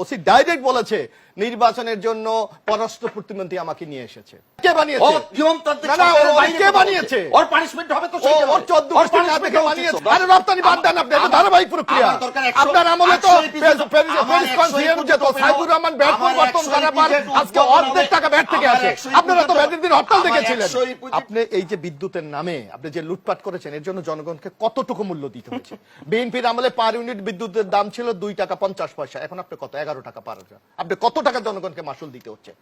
OC direct বলেছে নির্বাচনের জন্য পররাষ্ট্র প্রতিমন্ত্রী আমাকে নিয়ে এসেছে। কে বানিয়েছে? কে বানিয়েছে? ওর পানিশমেন্ট হবে তো সেই ওর চোদ্দ বানিয়েছে। আরে রপ্তানি বাদ দেন আপনি এটা ধারাবাহিক প্রক্রিয়া। আপনার আমলে তো রহমান ব্যাট পরিবর্তন করার পর আজকে অর্ধেক টাকা ব্যাট থেকে আসে। আপনারা তো ব্যাটের দিন হরতাল দেখেছিলেন। আপনি এই যে বিদ্যুতের নামে আপনি যে লুটপাট করেছেন এর জন্য জনগণকে কতটুকু মূল্য দিতে হয়েছে? বিএনপির আমলে পার ইউনিট বিদ্যুতের দাম ছিল দুই টাকা পঞ্চাশ পয়সা। এখন আপনি কত? এগারো টাকা পার আপনি কত টাকা জনগণকে মাসুল দিতে হচ্ছে?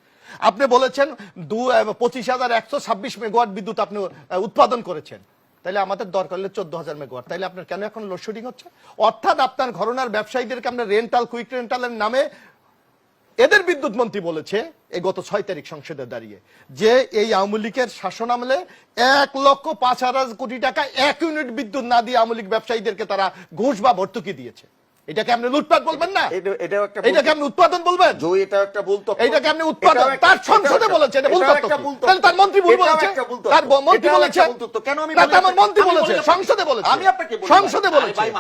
আপনি বলেছেন দু পঁচিশ হাজার একশো ছাব্বিশ মেগাওয়াট বিদ্যুৎ আপনি উৎপাদন করেছেন। তাহলে আমাদের দরকার হলে চোদ্দ হাজার মেগাওয়াট। তাহলে আপনার কেন এখন লোডশেডিং হচ্ছে? অর্থাৎ আপনার ঘরনার ব্যবসায়ীদেরকে আপনার রেন্টাল কুইক রেন্টালের নামে এদের বিদ্যুৎ মন্ত্রী বলেছে এই গত ছয় তারিখ সংসদে দাঁড়িয়ে, যে এই আওয়ামী লীগের শাসন আমলে এক লক্ষ পাঁচ হাজার কোটি টাকা এক ইউনিট বিদ্যুৎ না দিয়ে আওয়ামী লীগ ব্যবসায়ীদেরকে তারা ঘুষ বা ভর্তুকি দিয়েছে। এটাকে আপনি লুটপাট বলবেন না এটাকে আপনি উৎপাদন বলবেন জয় এটা একটা বলতো এটাকে আপনি উৎপাদন তার সংসদে বলেছে এটা। তাহলে তার মন্ত্রী ভুল বলেছে। তার মন্ত্রী বলেছে। কেন আমি না তার মন্ত্রী বলেছে সংসদে বলেছে আমি আপনাকে সংসদে বলেছে ভাই,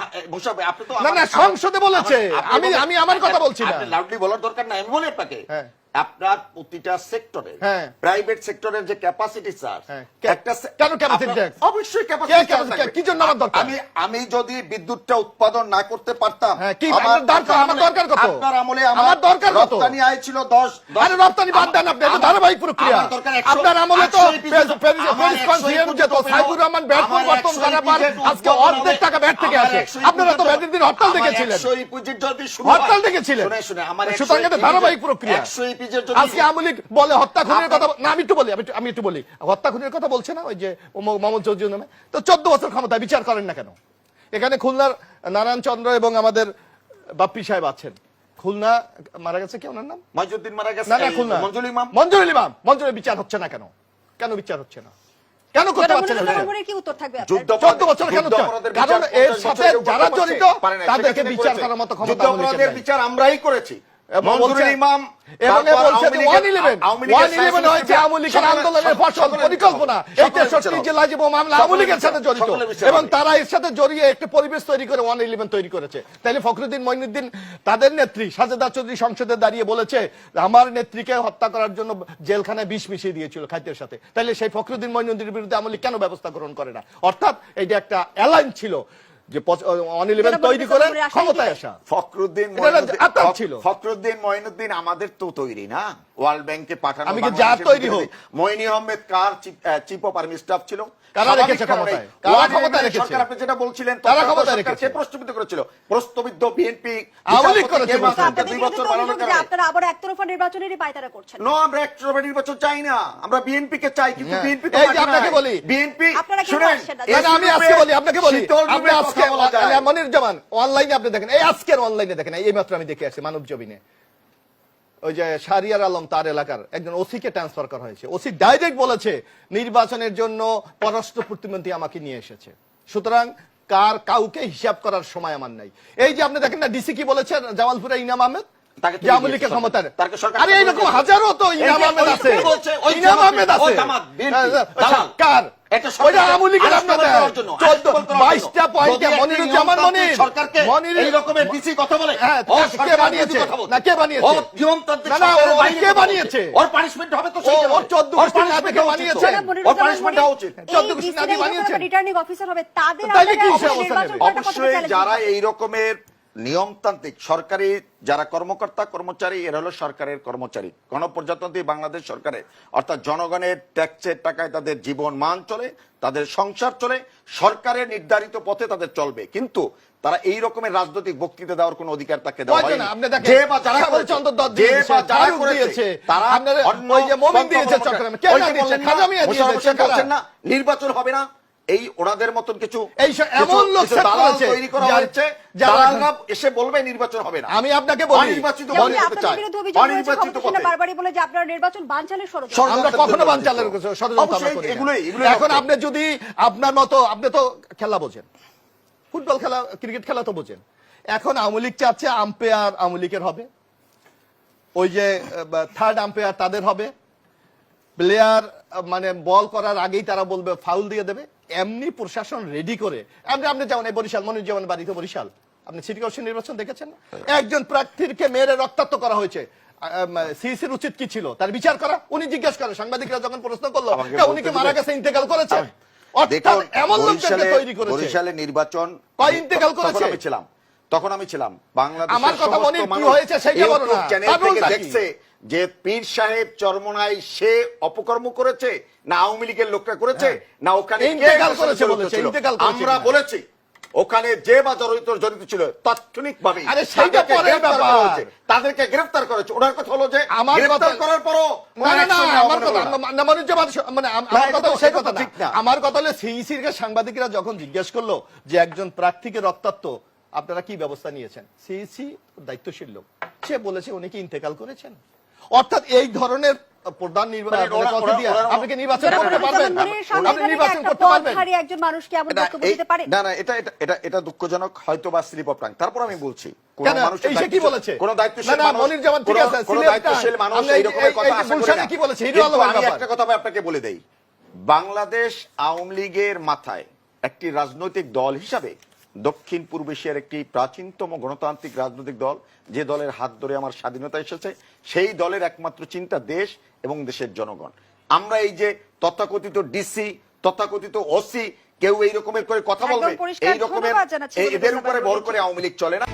আপনি তো না, আমার- না, সংসদে বলেছে। আমি- আমি আমার কথা বলছি না। আপনি লাউডলি বলার দরকার নাই আমি বলি আপনাকে হ্যাঁ। আপনার প্রতিটা সেক্টরে হ্যাঁ। প্রাইভেট সেক্টরের যে ক্যাপাসিটি স্যার। কেন আপনার- অবশ্যই ক্যাপাসিটি? কি জন্য আমার দরকার? আমি আমি যদি বিদ্যুৎটা উৎপাদন না করতে পারতাম হ্যাঁ, কি? আমার- দরকার- আমার দরকার কত? আপনার আমলে আমার দরকার কত? রপ্তানি আয় ছিল 10 আরে রপ্তানি বাদ দেন আপনি এটা ধারাবাহিক প্রক্রিয়া আমার দরকার 100 আপনার আমলে তো 100 episode- প্যারিস- প্যারিস- আমার প্যারিস 100 কনফারেন্স episode যেত হবে। রহমান ব্যাট পরিবর্তন 100 করার পর আজকে অর্ধেক টাকা ব্যাট থেকে আসে আপনারা তো ব্যাটের দিন হরতাল দেখেছিলেন 100 episode যদি হরতাল দেখেছিলেন শুনে শুনে আমার সুতরাং এটা ধারাবাহিক প্রক্রিয়া 100 episode যদি- আজকে আওয়ামী লীগ বলে হত্যা খুনের কথা না আমি একটু বলি আমি একটু- বলি। হত্যা খুনের কথা বলছে না ওই যে মোহাম্মদ চৌধুরী নামে? তো চোদ্দ বছর ক্ষমতা বিচার করেন না কেন? এখানে খুলনার নারায়ণ চন্দ্র এবং আমাদের বাপ্পি সাহেব আছেন। খুলনা মারা গেছে কি ওনার নাম? মহিউদ্দিন মারা গেছে। না না খুলনা। মঞ্জুল ইমাম। মঞ্জুরুল ইমাম। মঞ্জুরের বিচার হচ্ছে না কেন? কেন বিচার হচ্ছে না? কেন করতে পারছেন চোদ্দ বছর কেন কারণ এর সাথে যারা জড়িত তাদেরকে বিচার করার মতো ক্ষমতা। বিচার আমরাই করেছি। এবং ইমাম এবং এ তারপর বলছে আওয়ামী যে লীগের- 111 আওয়ামী লীগের 111 হয়েছে আওয়ামী লীগের আন্দোলনের ফসল পরিকল্পনা। এই তেষট্টি সকলে জেলায় মামলা আওয়ামী লীগের সাথে জড়িত। এবং তারা এর সাথে জড়িয়ে একটা পরিবেশ তৈরি করে ওয়ান ইলেভেন তৈরি করেছে। তাইলে ফখরুদ্দিন মঈনুদ্দিন তাদের নেত্রী সাজেদা চৌধুরী সংসদে দাঁড়িয়ে বলেছে আমার নেত্রীকে হত্যা করার জন্য জেলখানায় বিষ মিশিয়ে দিয়েছিল খাদ্যের সাথে। তাইলে সেই ফখরুদ্দিন মঈনুদ্দিনের বিরুদ্ধে আওয়ামী লীগ কেন ব্যবস্থা গ্রহণ করে না? অর্থাৎ এটা একটা অ্যালাইন ছিল। যে ওয়ান ইলেভেন তৈরি করে ক্ষমতায় আসা ফখরুদ্দিন ছিল। ফখরুদ্দিন মঈনুদ্দিন আমাদের তো তৈরি না ওয়ার্ল্ড ব্যাংকে পাঠানো আমি কি যা তৈরি। হোক। মঈনী আহমেদ কার চিফ অফ আর্মি স্টাফ ছিল কারা রেখেছে ক্ষমতায়? কারা ক্ষমতায় রেখেছে? সরকার আপনি যেটা বলছিলেন তত্ত্বাবধায়ক ক্ষমতায় রেখেছে? প্রশ্নবিদ্ধ করেছিল প্রস্তবিদ্ধ বিএনপি আওয়ামী লীগ করেছে বলছেন। দুই বছর বাড়ানোর কারণে আপনারা আবার একতরফা নির্বাচনেরই পায়তারা করছেন নো আমরা একশো নির্বাচন চাই না আমরা বিএনপি কে চাই কিন্তু হ্যাঁ। বিএনপি তো এই যে আপনাকে বলি। বিএনপি আপনারা কেন শুনেন আসছেন না, আমি আজকে বলি আপনাকে বলি আপনি আজকে কথা বলা যায়। অনলাইনে আপনি দেখেন। এই আজকের অনলাইনে দেখেন। এই মাত্র আমি দেখে আসছি মানব জমিনে। ওই যে শারিয়ার আলম তার এলাকার একজন ওসিকে ট্রান্সফার করা হয়েছে। ওসি ডাইরেক্ট বলেছে নির্বাচনের জন্য পররাষ্ট্র প্রতিমন্ত্রী আমাকে নিয়ে এসেছে। সুতরাং কার কাউকে হিসাব করার সময় আমার নাই। এই যে আপনি দেখেন না ডিসি কি বলেছে? জামালপুরে ইনাম আহমেদ? আরে এইরকম হাজারো তো ইনাম আহমেদ আছে। ইনাম আহমেদ আছে। কার তাদের অবশ্যই যারা? এই রকমের নিয়মতান্ত্রিক সরকারি যারা কর্মকর্তা কর্মচারী এরা হলো সরকারের কর্মচারী গণপ্রজাতন্ত্রী বাংলাদেশ সরকারের অর্থাৎ জনগণের ট্যাক্সের টাকায় তাদের জীবন মান চলে তাদের সংসার চলে সরকারের নির্ধারিত পথে তাদের চলবে কিন্তু তারা এই রকমের রাজনৈতিক বক্তৃতা দেওয়ার কোনো অধিকার তাকে দেওয়া কয়জন? হয়নি। আপনি দেখেন, যে বা যারা শ্যামল করেছে, যে বা যারা করেছে, তারা আপনার ওই যে মমিন দিয়েছে চট্টগ্রামে। কে ওই যে না দিয়েছে? খাজা মিয়া দিয়েছে, হোসেন কারা? বলছেন না নির্বাচন হবে না এই ওনাদের মতন কিছু এই এমন লোক দালাল তৈরি করা দালালরা এসে বলবে নির্বাচন হবে না। আমি আপনাকে বলি অনির্বাচিত যেমন বলে দিতে আপনাদের চায়। বিরুদ্ধে অভিযোগ রয়েছে অনির্বাচিত ক্ষমতাসীনরা বারবারই বলে যে আপনারা নির্বাচন বানচালের ষড়যন্ত্র। ষড়যন্ত্র আমরা কখনো বানচালের ষড়যন্ত্র। ষড়যন্ত্র আমরা অবশ্যই করি এগুলোই- এগুলোই এখন রক্ত। আপনি যদি আপনার মতো আপনি তো খেলা বোঝেন। ফুটবল খেলা ক্রিকেট খেলা তো বোঝেন। এখন আওয়ামী লীগ চাচ্ছে আম্পায়ার আওয়ামী লীগের হবে। ওই যে থার্ড আম্পায়ার তাদের হবে। প্লেয়ার মানে বল করার আগেই তারা বলবে ফাউল দিয়ে দেবে। এমনি প্রশাসন রেডি করে। আপনি আপনি যেমন এই বরিশাল মনির যেমন বাড়িতে বরিশাল আপনি সিটি কর্পোরেশন নির্বাচন দেখেছেন? একজন প্রার্থীকে মেরে রক্তাক্ত করা হয়েছে। সিসির উচিত কি ছিল? তার বিচার করা? উনি জিজ্ঞেস করে সাংবাদিকরা যখন প্রশ্ন করল উনি কি মারা গেছে ইন্তেকাল করেছে? এমন লোকজনকে তৈরি করেছে। বরিশালে নির্বাচন কয় ইন্তেকাল করেছে? আমি ছিলাম। তখন আমি ছিলাম। বাংলাদেশের আমার কথা মনির কি হয়েছে সেইটা বলো না। দেখছে যে পীর সাহেব চরমনাই সে অপকর্ম করেছে না আওয়ামী লীগের লোকরা করেছে না ওখানে আমরা বলেছি। ওখানে যে বা জড়িত জড়িত ছিল তাৎক্ষণিক ভাবে। তাদেরকে গ্রেফতার করেছে। ওনার কথা হলো যে আমার কথা- করার পরও। আমার কথা হলো সিইসির সাংবাদিকরা যখন জিজ্ঞেস করল যে একজন প্রার্থীকে রক্তাক্ত আপনারা কি ব্যবস্থা নিয়েছেন? সিইসি দায়িত্বশীল লোক। সে বলেছে উনি কি ইন্তেকাল করেছেন? অর্থাৎ এই ধরনের প্রধান নির্বাচন ওরা- ওরা- ওরা- আপনি কি নির্বাচন করতে পারবেন আপনি নির্বাচন করতে পারবেন পদধারী একজন মানুষকে এমন না, বক্তব্য দিতে পারে না না এটা এটা এটা দুঃখজনক হয়তো বা স্লিপ অফ টাং তারপর আমি বলছি কোন কেন? মানুষের এই সে কি বলেছে? কোন দায়িত্বশীল না, না, মানুষ ঠিক আছে, কোন দায়িত্বশীল মানুষ এই- এই রকমের কথা আশা করে না। কি বলেছে? হিরো কিন্তু আমি একটা কথা আমি আপনাকে বলে দেই বাংলাদেশ আওয়ামী লীগের মাথায় একটি রাজনৈতিক দল হিসাবে দক্ষিণ পূর্ব এশিয়ার একটি প্রাচীনতম গণতান্ত্রিক রাজনৈতিক দল যে দলের হাত ধরে আমার স্বাধীনতা এসেছে সেই দলের একমাত্র চিন্তা দেশ এবং দেশের জনগণ। আমরা এই যে তথাকথিত ডিসি তথাকথিত ওসি কেউ এই রকমের করে কথা বলবে এই রকমের এদের উপরে ভর করে আওয়ামী লীগ চলে না।